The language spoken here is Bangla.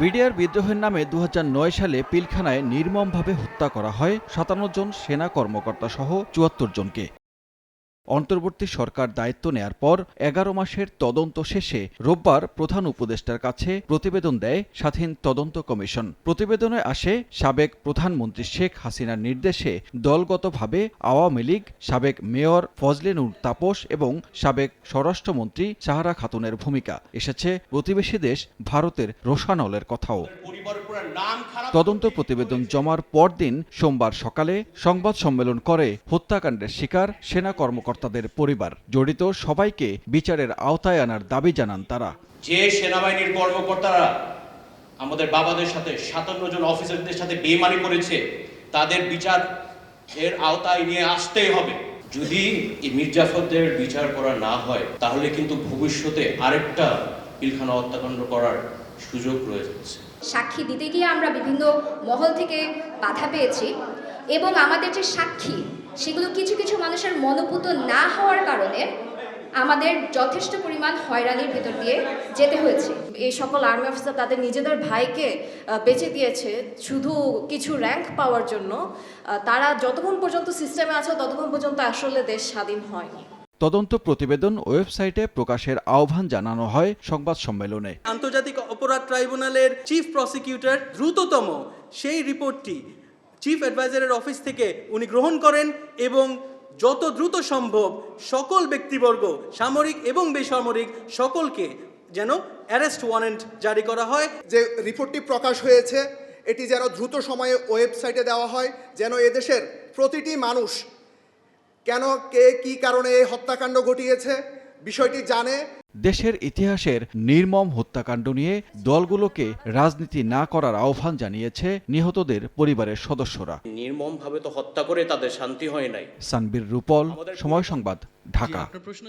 বিডিআর বিদ্রোহের নামে দু হাজার নয় সালে পিলখানায় নির্মমভাবে হত্যা করা হয় সাতান্ন জন সেনা কর্মকর্তা সহ চুয়াত্তর জনকে। অন্তর্বর্তী সরকার দায়িত্ব নেয়ার পর এগারো মাসের তদন্ত শেষে রোববার প্রধান উপদেষ্টার কাছে প্রতিবেদন দেয় স্বাধীন তদন্ত কমিশন। প্রতিবেদনে আসে সাবেক প্রধানমন্ত্রী শেখ হাসিনার নির্দেশে দলগতভাবে আওয়ামী লীগ, সাবেক মেয়র ফজলেনুর তাপস এবং সাবেক স্বরাষ্ট্রমন্ত্রী সাহারা খাতুনের ভূমিকা। এসেছে প্রতিবেশী দেশ ভারতের রোশানলের কথাও। তদন্ত প্রতিবেদন জমার পরদিন সোমবার সকালে সংবাদ সম্মেলন করে হত্যাকাণ্ডের শিকার সেনা কর্মকর্তাদের পরিবার। জড়িত সবাইকে বিচারের আওতায় আনার দাবি জানান তারা। যে সেনাবাহিনীর কর্মকর্তারা আমাদের বাবাদের সাথে সাতান্ন জন অফিসারদের সাথে বেমানি করেছে তাদের বিচার এর আওতায় নিয়ে আসতেই হবে। যদি এই মির্জাফরদের বিচার করা না হয় তাহলে কিন্তু ভবিষ্যতে আরেকটা পিলখানা হত্যাকাণ্ড করার সুযোগ রয়ে যাচ্ছে। সাক্ষী দিতে গিয়ে আমরা বিভিন্ন মহল থেকে বাধা পেয়েছি এবং আমাদের যে সাক্ষী, সেগুলো কিছু কিছু মানুষের মনোপুত না হওয়ার কারণে আমাদের যথেষ্ট পরিমাণ হয়রানির ভেতর দিয়ে যেতে হয়েছে। এই সকল আর্মি অফিসার তাদের নিজেদের ভাইকে বেঁচে দিয়েছে শুধু কিছু র্যাঙ্ক পাওয়ার জন্য। তারা যতক্ষণ পর্যন্ত সিস্টেমে আছে, ততক্ষণ পর্যন্ত আসলে দেশ স্বাধীন হয়নি। তদন্ত প্রতিবেদন ওয়েবসাইটে প্রকাশের আহ্বান জানানো হয় সংবাদ সম্মেলনে। আন্তর্জাতিক অপরাধ ট্রাইব্যুনালের চিফ প্রসিকিউটর দ্রুততম সেই রিপোর্টটি চিফ অ্যাডভাইজারের অফিস থেকে উনি গ্রহণ করেন এবং যত দ্রুত সম্ভব সকল ব্যক্তিবর্গ সামরিক এবং বেসামরিক সকলকে যেন অ্যারেস্ট ওয়ারেন্ট জারি করা হয়। যে রিপোর্টটি প্রকাশ হয়েছে এটি যেন দ্রুত সময়ে ওয়েবসাইটে দেওয়া হয় যেন এদেশের প্রতিটি মানুষ কেন কে কি কারণে এই হত্যাকাণ্ড ঘটিয়েছে বিষয়টি জানে। দেশের ইতিহাসের নির্মম হত্যাকাণ্ড নিয়ে দলগুলোকে রাজনীতি না করার আহ্বান জানিয়েছে নিহতদের পরিবারের সদস্যরা। নির্মমভাবে তো হত্যা করে তাদের শান্তি হয় নাই। সানবীর রূপল সময় সংবাদ ঢাকা। প্রশ্ন